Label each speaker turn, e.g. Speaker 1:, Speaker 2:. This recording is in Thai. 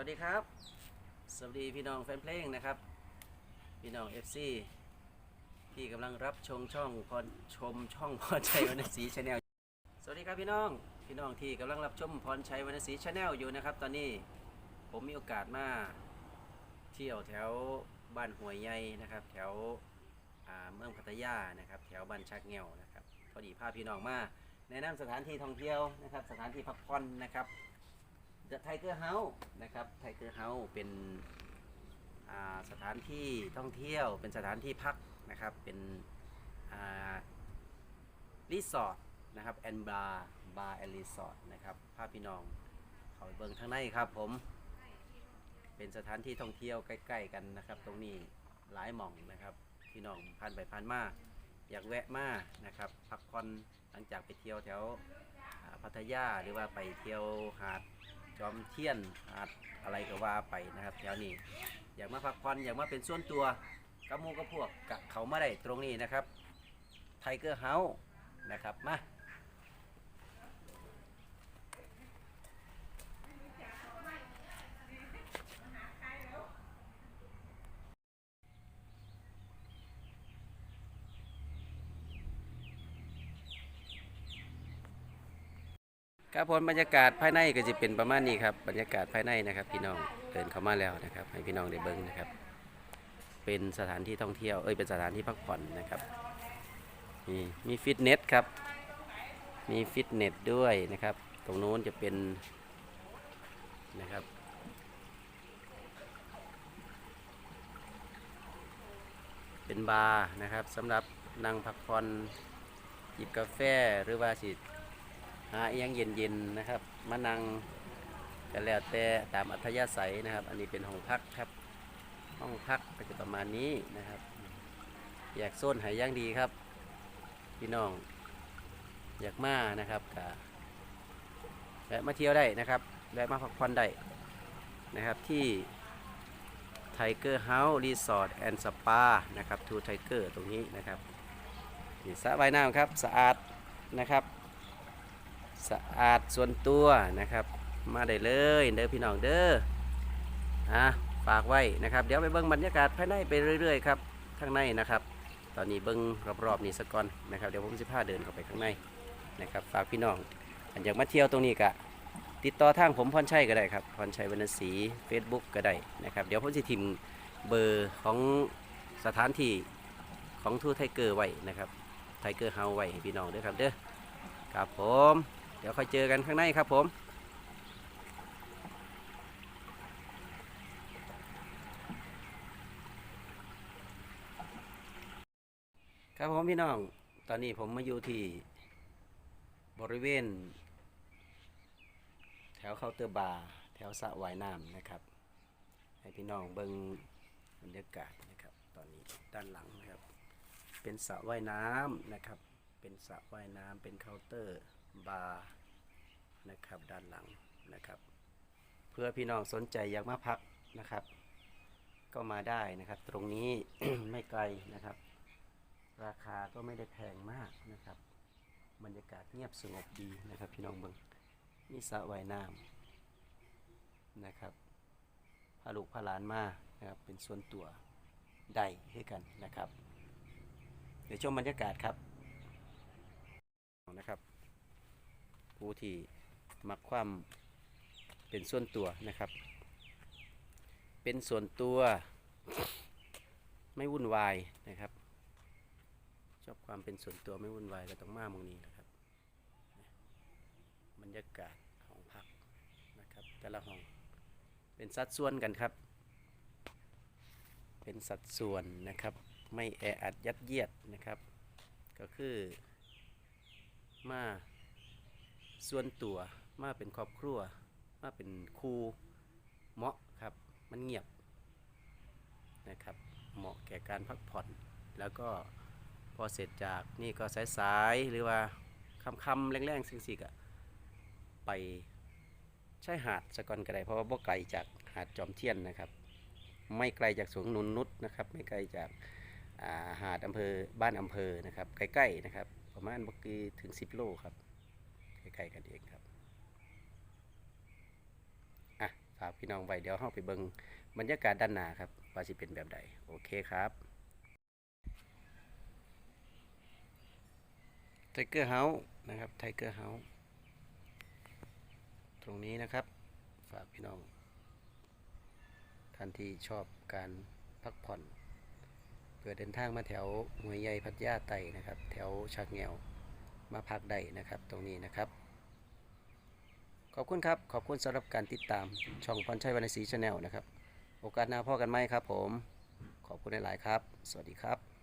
Speaker 1: วัสดีครับ สวัสดีพี่น้องแฟนเพลงนะครับ พี่น้อง FC ที่กำลังรับชมช่องพรชมช่องพรชัยวรรณศรีชาแนลสวัสดีครับพี่น้อง พี่น้องที่กำลังรับชมพรชัยวรรณศรีชาแนลอยู่นะครับ ตอนนี้ผมมีโอกาสมาเที่ยวแถวบ้านห้วยใหญ่นะครับ แถวเมืองพัทยานะครับ แถวบ้านชักเงวนะครับพอดีพาพี่น้องมาแนะนำสถานที่ท่องเที่ยวนะครับ สถานที่พักผ่อนนะครับ The Tiger House นะครับ Tiger House เป็นสถานที่ท่องเที่ยวเป็นสถานที่พักนะครับ เป็นรีสอร์ทนะครับแอนบาร์บาร์แอนรีสอร์ทนะครับพาพพี่น้องเขาเบิ่งทางในครับผม เป็นสถานที่ท่องเที่ยวใกล้ ๆ กันนะครับ ตรงนี้หลายหม่องนะครับ พี่น้องผ่านไปผ่านมาอยากแวะมานะครับ พักผ่อนหลังจากไปเที่ยวแถวพัทยาหรือว่าไปเที่ยวหาด จอมเทียนอาจอะไรก็ว่าไปนะครับแถวนี้อยากมาพักผ่อนอยากมาเป็นส่วนตัวกับหมูกับพวกกะเขามาได้ตรงนี้นะครับไทเกอร์เฮาส์นะครับมา ครับผมบรรยากาศภายในก็จะเป็นประมาณนี้ครับบรรยากาศภายในนะครับพี่น้องเดินเข้ามาแล้วนะครับ ให้พี่น้องได้เบิ้งนะครับ เป็นสถานที่ท่องเที่ยวเอ้ยเป็นสถานที่พักผ่อนนะครับมีมีฟิตเนสครับมีฟิตเนสด้วยนะครับ ตรงโน้นจะเป็นนะครับเป็นบาร์นะครับสำหรับนั่งพักผ่อนหยิบกาแฟหรือว่าสิ หาเอียงเย็นๆนะครับ มานั่งก็แล้วแต่ตามอัธยาศัยนะครับ อันนี้เป็นห้องพักครับ ห้องพักก็จะประมาณนี้นะครับ อยากโซนหายย่างดีครับ พี่น้อง อยากมานะครับกะแวะมาเที่ยวได้นะครับแวะมาพักผ่อนได้นะครับที่ Tiger House Resort and Spa นะครับ To Tiger ตรงนี้นะครับนี่สระว่ายน้ำครับ สะอาดนะครับ สะอาดส่วนตัวนะครับ มาได้เลยเด้อพี่น้องเด้ออะฝากไว้นะครับ เดี๋ยวไปเบิ่งบรรยากาศภายในไปเรื่อยๆครับข้างในนะครับ ตอนนี้เบิ่งรอบๆนี่สกก่อนนะครับเดี๋ยวผมจะพาเดินเข้าไปข้างในนะครับ ฝากพี่น้องอันอยากมาเที่ยวตรงนี้กะติดต่อทางผมพรชัยก็ได้ครับพรชัยวรรณศรี Facebook ก็ได้นะครับ เดี๋ยวผมจะทิมเบอร์ของสถานที่ของทูไทเกอร์ไว้นะครับไทเกอร์เฮาไว้ให้พี่น้องด้วยครับเด้อครับผม ดี๋ยวค่อยเจอกันข้างในครับผมครับผมพี่น้อง ตอนนี้ผมมาอยู่ที่บริเวณ แถวเคาน์เตอร์บาร์ แถวสระว่ายน้ำนะครับ ให้พี่น้องเบิ่งบรรยากาศนะครับ ตอนนี้ด้านหลังนะครับ เป็นสระว่ายน้ำนะครับ เป็นสระว่ายน้ำเป็นเคาน์เตอร์บาร์ นะครับด้านหลังนะครับ เพื่อพี่น้องสนใจอยากมาพักนะครับ ก็มาได้นะครับ ตรงนี้ไม่ไกลนะครับ ราคาก็ไม่ได้แพงมากนะครับ บรรยากาศเงียบสงบดีนะครับ พี่น้องเบิงนี่สระว่ายน้ำนะครับพาลูกพาหลานมานะครับเป็นส่วนตัวได้ให้กันนะครับ เดี๋ยวชมบรรยากาศครับนะครับผู้ที่ มักความเป็นส่วนตัวนะครับ เป็นส่วนตัวไม่วุ่นวายนะครับ ชอบความเป็นส่วนตัวไม่วุ่นวายก็ต้องมาหมองนี้นะครับ บรรยากาศห้องพักนะครับ แต่ละห้องเป็นสัดส่วนกันครับ เป็นสัดส่วนนะครับ ไม่แออัดยัดเยียดนะครับ ก็คือมาส่วนตัว มาเป็นครอบครัว มาเป็นครูเหมาะครับ มันเงียบนะครับ เหมาะแก่การพักผ่อน แล้วก็พอเสร็จจากนี่ก็สายๆหรือว่าคำๆแรงๆสิ่งสิกะไปใช้หาดสะกอนก็ได้เพราะว่าบ่ไกลจากหาดจอมเทียนนะครับ ไม่ไกลจากสวนนุนนุษนะครับ ไม่ไกลจากาหาดอำเภอบ้านอำเภอนะครับ ใกล้ๆนะครับ ประมาณบกีถึง 10 โลครับใกล้ๆกันเองครับอะ ฝากพี่น้องไว้เดี๋ยวเข้าไปเบิงบรรยากาศด้านหน้าครับว่าสิเป็นแบบใดโอเคครับไทเกอร์เฮาส์นะครับไทเกอร์เฮาส์ตรงนี้นะครับ ฝากพี่น้องท่านที่ชอบการพักผ่อนเพื่อเดินทางมาแถวหวยใหญ่พัทยาไต่นะครับ แถวชักแงวมาพักได้นะครับ ตรงนี้นะครับ ขอบคุณครับ ขอบคุณสำหรับการติดตาม ช่องพรชัยวรรณศรีชาแนลนะครับ โอกาสหน้าพ่อกันไหมครับผม ขอบคุณหลาย ๆ ครับ สวัสดีครับ